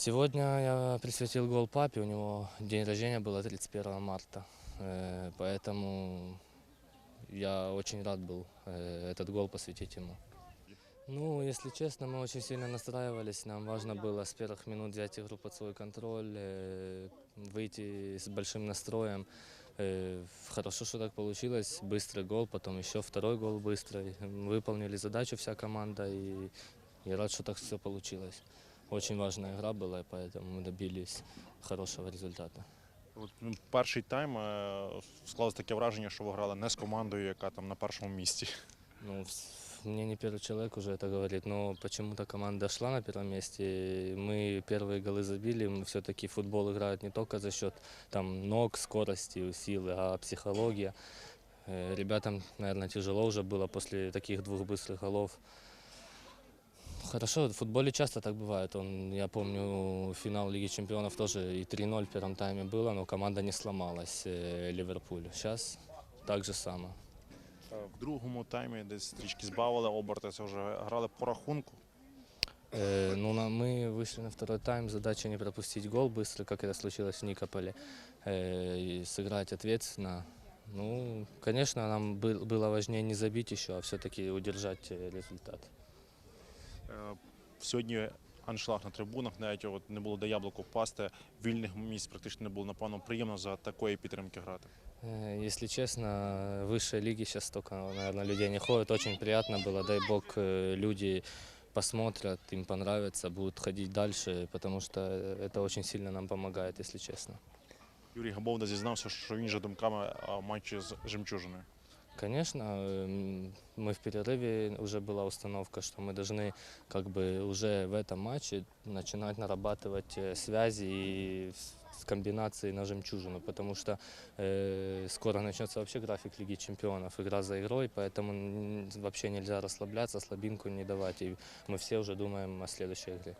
Сегодня я присвятил гол папе, у него день рождения было 31 марта, Э, поэтому я очень рад был э, этот гол посвятить ему. Ну, если честно, мы очень сильно настраивались, нам важно было с первых минут взять игру под свой контроль, э, выйти с большим настроем. Хорошо, что так получилось, быстрый гол, потом еще второй гол быстрый. Выполнили задачу вся команда, и я рад, что так все получилось. Очень важная игра была, и поэтому мы добились хорошего результата. От, ну, перший тайм е, склалось таке враження, що ви грали не з командою, яка там на першому місці. Ну, с- мне не первый человек уже это говорит, но почему-то команда шла на первом месте. Мы первые голы забили, все-таки футбол играет не только за счет там, ног, скорости, силы, а психология. Э, Ребятам, наверное, тяжело уже было после таких двух быстрых голов. Хорошо, в футболе часто так бывает. Он, я помню, финал Лиги Чемпионов тоже и 3-0 в первом тайме было, но команда не сломалась, э, Ливерпуль. Сейчас так же само. Е, В другому таймі десь трішки збавили оберти, це вже грали по рахунку. Э, ну, на- мы вышли на второй тайм, задача не пропустить гол быстро, как это случилось в Никополе, э, и сыграть ответственно. Ну, конечно, нам был- было важнее не забить еще, а все-таки удержать э, результат. Е, Сьогодні аншлаг на трибунах, навіть от не було де яблуко впасти, вільних місць практично не було. Напевно, приємно за такої підтримки грати. Э, Если честно, в высшей лиге сейчас столько, наверное, людей не ходит. Очень приятно было. Дай бог, э, люди посмотрят, им понравится, будут ходить дальше, потому что это очень сильно нам помогает, если честно. Юрій Габовда зізнався, що він же думками о матчі з жемчужиною. Конечно, эм, мы в перерыве уже была установка, что мы должны как бы уже в этом матче начинать нарабатывать э, связи и с с комбинацией на жемчужину, потому что э, скоро начнется вообще график Лиги Чемпионов, игра за игрой, поэтому м, вообще нельзя расслабляться, слабинку не давать, и мы все уже думаем о следующей игре.